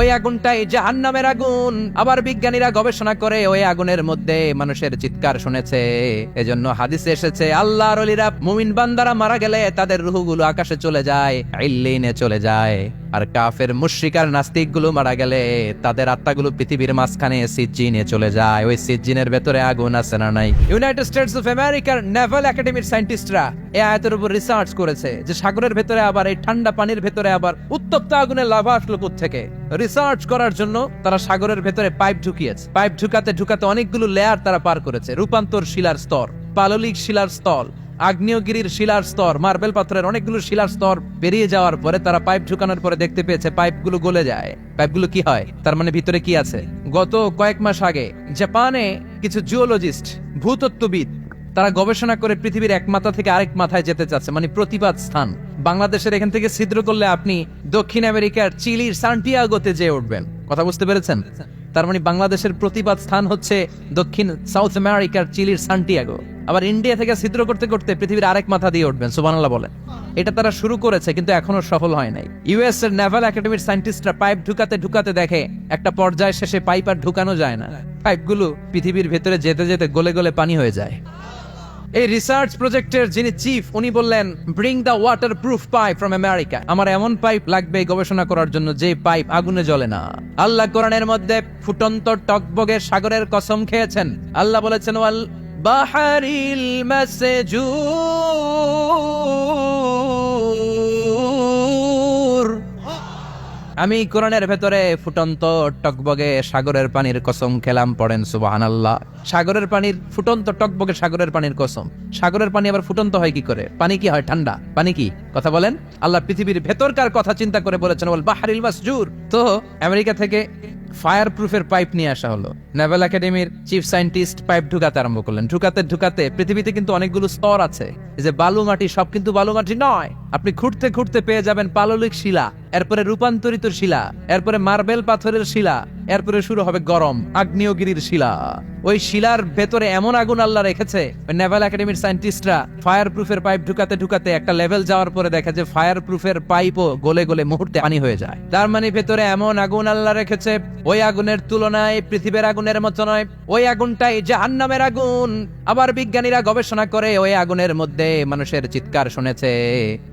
ওই আগুনটাই জাহান্নামের আগুন। আবার বিজ্ঞানীরা গবেষণা করে ওই আগুনের মধ্যে মানুষের চিৎকার শুনেছে। এজন্য হাদিসে এসেছে আল্লাহ রলিরা মুমিন বান্দারা মারা গেলে তাদের রুহগুলো আকাশে চলে যায়, ইল্লিনে চলে যায়। আর কাফের মুশরিকার নাস্তিকগুলো মারা গেলে তাদের আত্মাগুলো পৃথিবীর মাঝখানে সিজ্জিনে চলে যায়। ওই সিজ্জিনের ভেতরে আগুন আছে না নাই? ইউনাইটেড স্টেটস অফ আমেরিকার নেভাল একাডেমির সায়েন্টিস্টরা এই আয়াতের উপর রিসার্চ করেছে যে সাগরের ভেতরে আবার, এই ঠান্ডা পানির ভেতরে আবার উত্তপ্ত আগুনের লাভা আসলো থেকে রিসার্চ করার জন্য তারা সাগরের ভেতরে পাইপ ঢুকিয়েছে। পাইপ ঢুকাতে ঢুকাতে অনেকগুলো লেয়ার তারা পার করেছে। রূপান্তর শিলার স্তর, পাললিক শিলার স্তর আগ্নেয়গিরির শিলার স্তর, মার্বেল পাথরের অনেকগুলো শিলার স্তর বেরিয়ে যাওয়ার পরে তারা পাইপ ঢুকানোর পরে দেখতে পেয়েছে পাইপগুলো গলে যায়। পাইপগুলো কি হয়? তার মানে ভিতরে কি আছে? গত কয়েক মাস আগে জাপানে কিছু জিওলজিস্ট, ভূতত্ত্ববিদ, তারা গবেষণা করে পৃথিবীর এক মাথা থেকে আরেক মাথায় যেতে চাচ্ছে মানে প্রতিবাদ স্থান। বাংলাদেশের এখান থেকে ছিদ্র করলে আপনি দক্ষিণ আমেরিকার চিলির সান্টিয়াগোতে যেয়ে উঠবেন। কথা বুঝতে পেরেছেন? তার মানে বাংলাদেশের প্রতিবাদ স্থান হচ্ছে দক্ষিণ সাউথ আমেরিকার চিলির সান্টিয়াগো। আবার ইন্ডিয়া থেকে ছিদ্র করতে করতে পৃথিবীর আরেক মাথা দিয়ে উঠবেন, সুবহানাল্লাহ বলেন। এটা তারা শুরু করেছে, কিন্তু এখনও সফল হয় নাই। ইউএস এর নেভাল একাডেমির সায়েন্টিস্টরা পাইপ ঢুকাতে ঢুকাতে দেখে একটা পর্যায় শেষে পাইপ আর ঢুকানো যায় না। পাইপগুলো পৃথিবীর ভেতরে যেতে যেতে গলে গলে পানি হয়ে যায়। এই রিসার্চ প্রজেক্টের যিনি চিফ উনি বললেন bring the waterproof pipe from America আমার এমন পাইপ লাগবে গবেষণা করার জন্য যে পাইপ আগুনে জ্বলে না। আল্লাহ কোরআনের মধ্যে ফুটন্ত টকবগে সাগরের কসম খেয়েছেন। আল্লাহ বলেছেন বাহারিল মাসেজুর। আমি কোরআনের ভেতরে ফুটন্ত টকবগে সাগরের পানির কসম খেলাম, পড়েন সুবাহান আল্লাহ সাগরের পানির, ফুটন্ত টকবগে সাগরের পানির কসম। সাগরের পানি আবার ফুটন্ত হয় কি করে? পানি কি হয় ঠান্ডা? পানি কি? কথা বলেন? আল্লাহ পৃথিবীর ভেতরকার কথা চিন্তা করে বলেছেন বল বাহারিল মাসজুর। তো আমেরিকা থেকে ফায়ার প্রুফের পাইপ নিয়ে আসা হলো। নেভাল একাডেমির চিফ সায়েন্টিস্ট পাইপ ঢুকাতে আরম্ভ করলেন। ঢুকাতে ঢুকাতে পৃথিবীতে কিন্তু অনেকগুলো স্তর আছে। যে বালু মাটি সব কিন্তু বালু মাটি নয়। আপনি ঘুরতে ঘুরতে পেয়ে যাবেন পাললিক শিলা। এরপরে রূপান্তরিত শিলা, এরপরে মার্বেল পাথরের শিলা, এরপরে শুরু হবে গরম, আগ্নেয়গিরির শিলা। ওই শিলার ভেতরে এমন আগুন আল্লাহ রেখেছে নেভাল একাডেমির সায়েন্টিস্টরা ফায়ার প্রুফের পাইপ ঢুকাতে ঢুকাতে একটা লেভেল যাওয়ার পরে দেখে যে ফায়ার প্রুফের পাইপও গলে গলে মুহূর্তে পানি হয়ে যায়। তার মানে ভেতরে এমন আগুন আল্লাহ রেখেছে, ওই আগুনের তুলনায় পৃথিবীর আগুনের মতো নয়, ওই আগুনটাই জাহান্নামের আগুন। আবার বিজ্ঞানীরা গবেষণা করে ওই আগুনের মধ্যে মানুষের চিৎকার শুনেছে।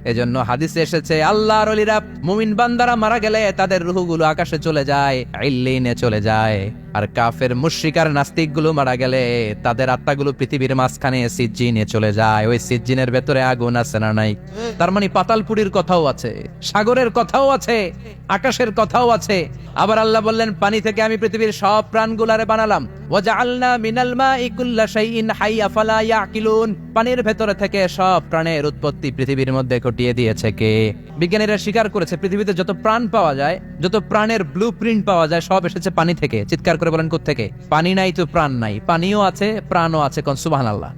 এজন্য হাদিসে এসেছে, আল্লাহর অলিরা মুমিন বান্দারা মারা গেলে তাদের রুহগুলো আকাশে চলে যায় ইল্লিনে চলে যায়। আর কাফের মুশরিকার নাস্তিকগুলো মারা গেলে তাদের আত্মাগুলো পৃথিবীর মাঝখানে সিজ্জিনে চলে যায়। ওই সিজ্জিনের ভেতরে আগুন আছে না নাই? তার মানে পাতালপুরীর কথাও আছে, সাগরের কথাও আছে, আকাশের কথাও আছে। আবার আল্লাহ বললেন, পানি থেকে আমি পৃথিবীর সব প্রাণগুলারে বানালাম। পানির ভেতরে থেকে সব প্রাণের উৎপত্তি পৃথিবীর মধ্যে ঘটিয়ে দিয়েছে কে? বিজ্ঞানীরা স্বীকার করেছে, পৃথিবীতে যত প্রাণ পাওয়া যায়, যত প্রাণের ব্লুপ্রিন্ট পাওয়া যায়, সব এসেছে পানি থেকে। চিৎকার করে বলেন থেকে পানি নাই তো প্রাণ নাই। পানিও আছে, প্রাণও আছে কোন? সুবহানাল্লাহ।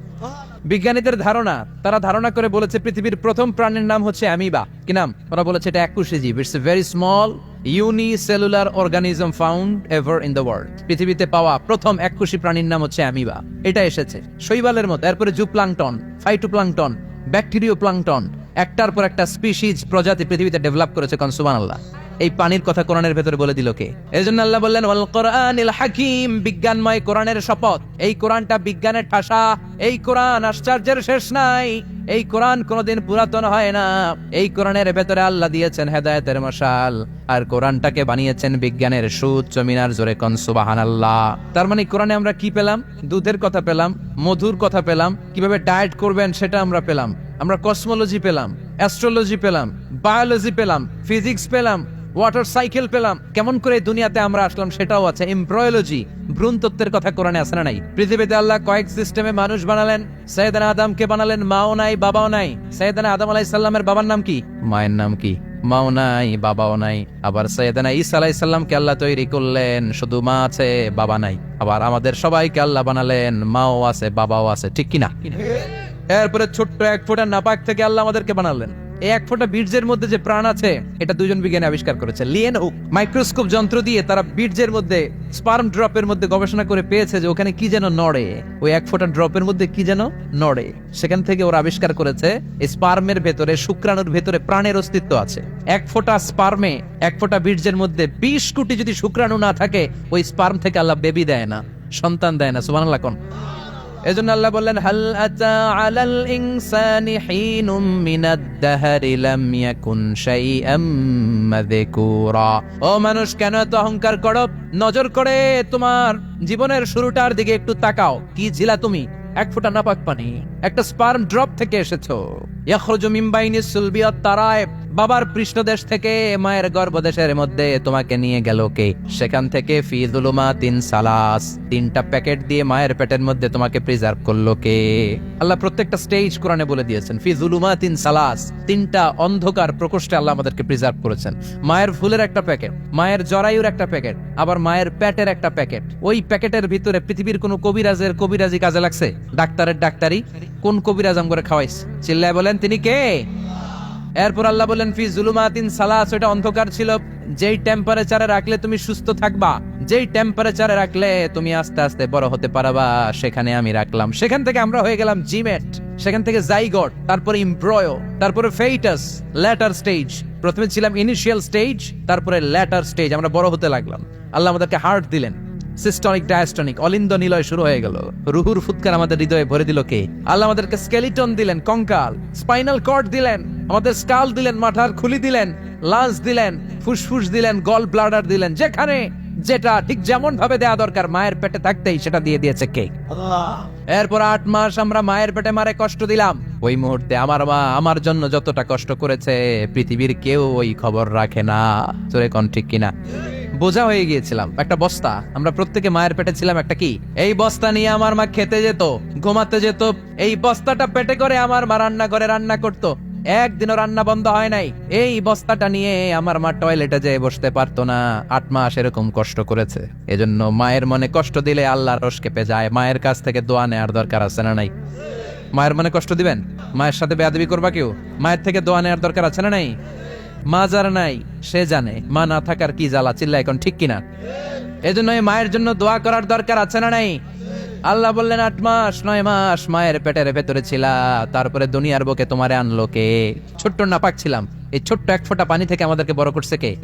বিজ্ঞানীদের ধারণা, তারা ধারণা করে বলেছে পৃথিবীর প্রথম প্রাণের নাম হচ্ছে অ্যামিবা। কি নাম? ওরা বলেছে এটা একুশে জীব। It's a very small unicellular organism found ever in the world পৃথিবীতে পাওয়া প্রথম একুশি প্রাণীর নাম হচ্ছে অ্যামিবা। এটা এসেছে। শৈবালের মতো। এরপরে জুপ্লাংটন, ফাইটোপ্লাংটন ব্যাকটেরিও প্লাংটন একটার পর একটা স্পিসিজ প্রজাতি পৃথিবীতে ডেভেলপ করেছে কনসুমান আল্লাহ এই পানির কথা কোরআনের ভেতরে বলে দিল কে? এই জন্য আল্লাহ বললেন, ওয়াল কোরআনিল হাকিম, বিজ্ঞানময় কোরআনের শপথ। এই কোরআনটা বিজ্ঞানের ঠাসা। এই কোরআন আশ্চর্যের শেষ নাই। এই কোরআন কোনোদিন পুরাতন হয় না। এই কোরআনের ভেতরে আল্লাহ দিয়েছেন হেদায়েতের মশাল। আর কোরআনটাকে বানিয়েছেন বিজ্ঞানের সুচ্চ মিনার জোরে কন সুবাহান আল্লাহ তার মানে কোরআনে আমরা কি পেলাম? দুধের কথা পেলাম, মধুর কথা পেলাম। কীভাবে ডায়েট করবেন সেটা আমরা পেলাম। আমরা কসমোলজি পেলাম, অ্যাস্ট্রোলজি পেলাম, বায়োলজি পেলাম, ফিজিক্স পেলাম ওয়াটার সাইকেল পেলাম। কেমন করে দুনিয়াতে আমরা আসলাম সেটাও আছে। এমব্রয়োলজি ভ্রূণ তত্ত্বের কথা কোরআনে আছে না নাই? পৃথিবীতে আল্লাহ কয়েক সিস্টেমে মানুষ বানালেন। সৈয়দানা আদমকে বানালেন, মাও নাই, বাবাও নাই। সৈয়দানা আদম আলাইহিস সালামের বাবার নাম কি? মায়ের নাম কি? মাও নাই, বাবাও নাই। আবার সৈয়দানা ঈসা আলাইহিস সালামকে আল্লাহ তৈরি করলেন, শুধু মা আছে, বাবা নাই। আবার আমাদের সবাইকে আল্লাহ বানালেন, মাও আছে, বাবাও আছে, ঠিক কিনা? এরপরে ছোট্ট এক ফোঁটা নাপাক থেকে আল্লাহ আমাদেরকে বানালেন। এই এক ফোঁটা বীর্যের মধ্যে যে প্রাণ আছে, এটা দুজন বিজ্ঞানী আবিষ্কার করেছে। লিয়েন হুক মাইক্রোস্কোপ যন্ত্র দিয়ে তারা বীর্যের মধ্যে স্পার্ম ড্রপের মধ্যে গবেষণা করে পেয়েছে যে ওখানে কি যেন নড়ে। ওই এক ফোঁটা ড্রপের মধ্যে কি যেন নড়ে। সেখান থেকে ওরা আবিষ্কার করেছে স্পার্মের ভেতরে, শুক্রাণুর ভেতরে প্রাণের অস্তিত্ব আছে। এক ফোঁটা স্পার্মে, এক ফোঁটা বীর্যের মধ্যে বিশ কোটি যদি শুক্রাণু না থাকে, ওই স্পার্ম থেকে আল্লাহ বেবি দেয় না, সন্তান দেয় না, সুবহানাল্লাহ, কোন। এজন্য আল্লাহ বললেন, হাল আতা আলাল ইনসানি হিনুম মিনাদ দাহরি লাম ইয়াকুন শাইআম মাযকুরা। ও মানুষ, কেন এত অহংকার করো? নজর করে তোমার জীবনের শুরুটার দিকে একটু তাকাও। কি ছিলা তুমি? এক ফোঁটা নাপাক পানি। একটা স্পার্ম ড্রপ থেকে এসেছ। ইয়াখরুজু মিন বাইনি সুলবি তারায়। বাবার পৃষ্ঠদেশ থেকে মায়ের গর্ভদেশের মধ্যে তোমাকে নিয়ে গেল কে? সেখান থেকে ফি তিন সালাস। তিনটা প্যাকেট দিয়ে মায়ের পেটের মধ্যে তোমাকে প্রিজার্ভ করল কে? আল্লাহ প্রত্যেকটা স্টেজ কোরআনে বলে দিয়েছেন, ফি তিন সালাস। তিনটা অন্ধকার প্রকোষ্ঠে আল্লাহ আমাদেরকে প্রিজার্ভ করেছেন। মায়ের ফুলের একটা প্যাকেট, মায়ের জরায়ুর একটা প্যাকেট, আবার মায়ের প্যাটের একটা প্যাকেট। ওই প্যাকেটের ভিতরে পৃথিবীর কোন কবিরাজের কবিরাজি কাজে লাগছে? ডাক্তারের ডাক্তারি? কোন কবিরাজ আম করে খাওয়াইছে? চিল্লায় বলেন, তিনি কে? এরপর আল্লাহ বলেন ফি জুলুমাতিন সালাস ওটা অন্ধকার ছিল। যেই টেম্পারেচারে রাখলে তুমি সুস্থ থাকবা, যেই টেম্পারেচারে রাখলে তুমি আস্তে আস্তে বড় হতে পারবা, সেখানে আমি রাখলাম। সেখান থেকে আমরা হয়ে গেলাম জিমেট সেখান থেকে জাইগট তারপরে ইমব্রয়ো তারপরে ফেইটাস ল্যাটার স্টেজ প্রথমে ছিলাম ইনিশিয়াল স্টেজ তারপরে ল্যাটার স্টেজ আমরা বড় হতে লাগলাম। আল্লাহ আমাদেরকে হার্ট দিলেন। সিস্টনিক ডায়াস্টনিক অলিন্দ নিলয় শুরু হয়ে গেল। রুহুর ফুৎকার আমাদের হৃদয়ে ভরে দিল কে? আল্লাহ আমাদেরকে স্কেলিটন দিলেন কঙ্কাল স্পাইনাল কর্ড দিলেন আমাদের স্কাল দিলেন মাথার খুলি দিলেন লাঞ্চ দিলেন ফুসফুস দিলেন গল ব্লাডার দিলেন যেখানে যেটা ঠিক যেমন ভাবে দেয়া দরকার মায়ের পেটে থাকতেই সেটা দিয়ে দিয়েছে কে? এরপর আট মাস আমরা মায়ের পেটে মারে কষ্ট দিলাম। ওই মুহূর্তে আমার মা আমার জন্য যতটা কষ্ট করেছে পৃথিবীর কেউ ওই খবর রাখে না। তোরে কোন ঠিক কিনা? বোঝা হয়ে গিয়েছিলাম। একটা বস্তা। আমরা প্রত্যেকে মায়ের পেটে ছিলাম একটা কি? এই বস্তা নিয়ে আমার মা খেতে যেত, ঘুমাতে যেত। এই বস্তাটা পেটে করে আমার মা রান্না করে রান্না করত। একদিনও রান্না বন্ধ হয় নাই। এই বস্তাটা নিয়ে আমার মা টয়লেটে যেয়ে বসতে পারতো না। আট মাস এরকম কষ্ট করেছে। এজন্য মায়ের মনে কষ্ট দিলে আল্লাহর রস কেঁপে যায়। মায়ের কাছ থেকে দোয়া নেওয়ার দরকার আছে না নাই? মায়ের মনে কষ্ট দিবেন? মায়ের সাথে বেয়াদবি করবা কেউ? মায়ের থেকে দোয়া নেওয়ার দরকার আছে না নাই? মা যার নাই, সে জানে। মা না থাকার কি জ্বালা, চিল্লা এখন ঠিক কিনা? এজন্য মায়ের জন্য দোয়া করার দরকার আছে না নাই? আল্লাহ বললেন, আট মাস, নয় মাস মায়ের পেটের ভেতরে ছিলা, তারপরে দুনিয়ার বুকে তোমারে আনলো কে? ছোট্ট নাপাক ছিলাম। এই ছোট্ট এক ফোঁটা পানি থেকে আমাদেরকে বড় করছে কে?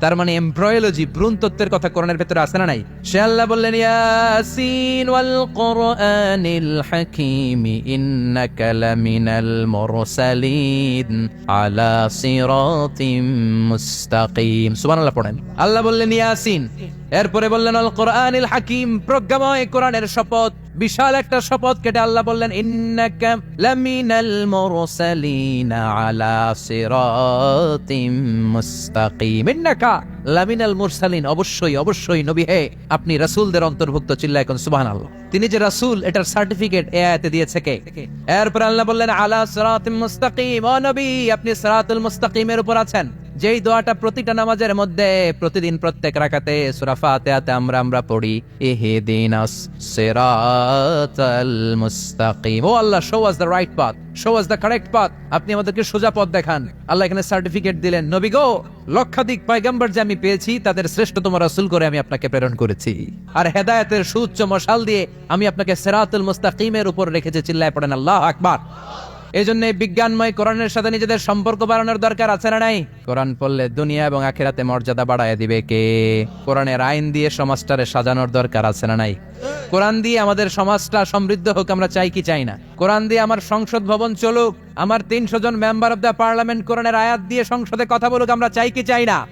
তার মানে এমব্রয়োলজি ভ্রূণ তত্ত্বের কথা কোরআনের ভেতরে আসে না নাই? সে আল্লাহ বললেন, ইয়াসিন ওয়াল কোরআনিল হাকিম, ইন্নাকা লামিনাল মুরসালিন আলা সিরাতিম মুস্তাকিম। সুবহানাল্লাহ পড়েন। আল্লাহ বললেন, ইয়াসিন এরপরে বললেন, আল কোরআনিল হাকিম, প্রজ্ঞাময় কোরআনের শপথ। বিশাল একটা শপথ কেটে আল্লাহ বললেন, ইন্নাকা লামিনাল মুরসালিন আলা সিরাতিম মুস্তাকিম। ইন্নাকা লামিনাল মুরসালিন, অবশ্যই অবশ্যই নবী হে, আপনি রাসূলদের অন্তর্ভুক্ত চিল্লা এখন সুবহানাল্লাহ। তিনি যে রাসূল, এটার সার্টিফিকেট এ আয়াতে দিয়েছে কে? এরপর আল্লাহ বললেন, আলা সিরাতিম মুস্তাকিম। ও নবী, আপনি সিরাতুল মুস্তাকিমের উপর আছেন। যেই দোয়াটা প্রতিটা নামাজের মধ্যে প্রতিদিন প্রত্যেক রাকাতে, সূরা ফাতিহাতে আমরা আমরা পড়ি, ইহদিনাস সিরাতাল মুস্তাকিম। O Allah show us the right path show us the correct path আপনি আমাদেরকে সোজা পথ দেখান। আল্লাহ এখানে সার্টিফিকেট দিলেন, নবী গো, লক্ষাধিক পয়গম্বর যে আমি পেয়েছি, তাদের শ্রেষ্ঠতম রাসূল করে আমি আপনাকে প্রেরণ করেছি। আর হেদায়েতের সুউচ্চ মশাল দিয়ে আমি আপনাকে সিরাতুল মুস্তাকিমের উপর রেখেছি, চিল্লায় পড়েন, আল্লাহ আকবার। এই বিজ্ঞানময় কোরআনের সাথে নিজেদের সম্পর্ক বাড়ানোর দরকার আছে না নাই? কোরআন পড়লে দুনিয়া এবং আখেরাতে মর্যাদা বাড়ায় দিবে কে? কোরআনের আইন দিয়ে সমাজটারে সাজানোর দরকার আছে না নাই? কোরআন দিয়ে আমাদের সমাজটা সমৃদ্ধ হোক আমরা চাই কি চাই না? কোরআন দিয়ে আমার সংসদ ভবন চলুক, আমার তিনশো জন মেম্বার অব দ্য পার্লামেন্ট কোরআনের আয়াত দিয়ে সংসদে কথা বলুক, আমরা চাই কি চাই না?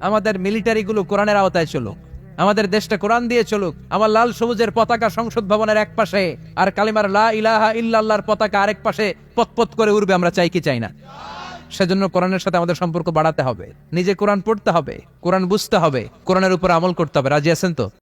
আমাদের মিলিটারি গুলো কোরআনের আওতায় চলুক। আমাদের দেশটা কোরআন দিয়ে চলুক, আমার লাল সবুজের পতাকা সংসদ ভবনের এক পাশে আর কালিমার লা ইলাহা ইল্লাল্লাহর পতাকা আরেক পাশে পতপত করে উড়বে, আমরা চাই কি চাই না। সেজন্য কোরআনের সাথে আমাদের সম্পর্ক বাড়াতে হবে, নিজে কোরআন পড়তে হবে, কোরআন বুঝতে হবে, কোরআনের উপর আমল করতে হবে, রাজি আছেন তো?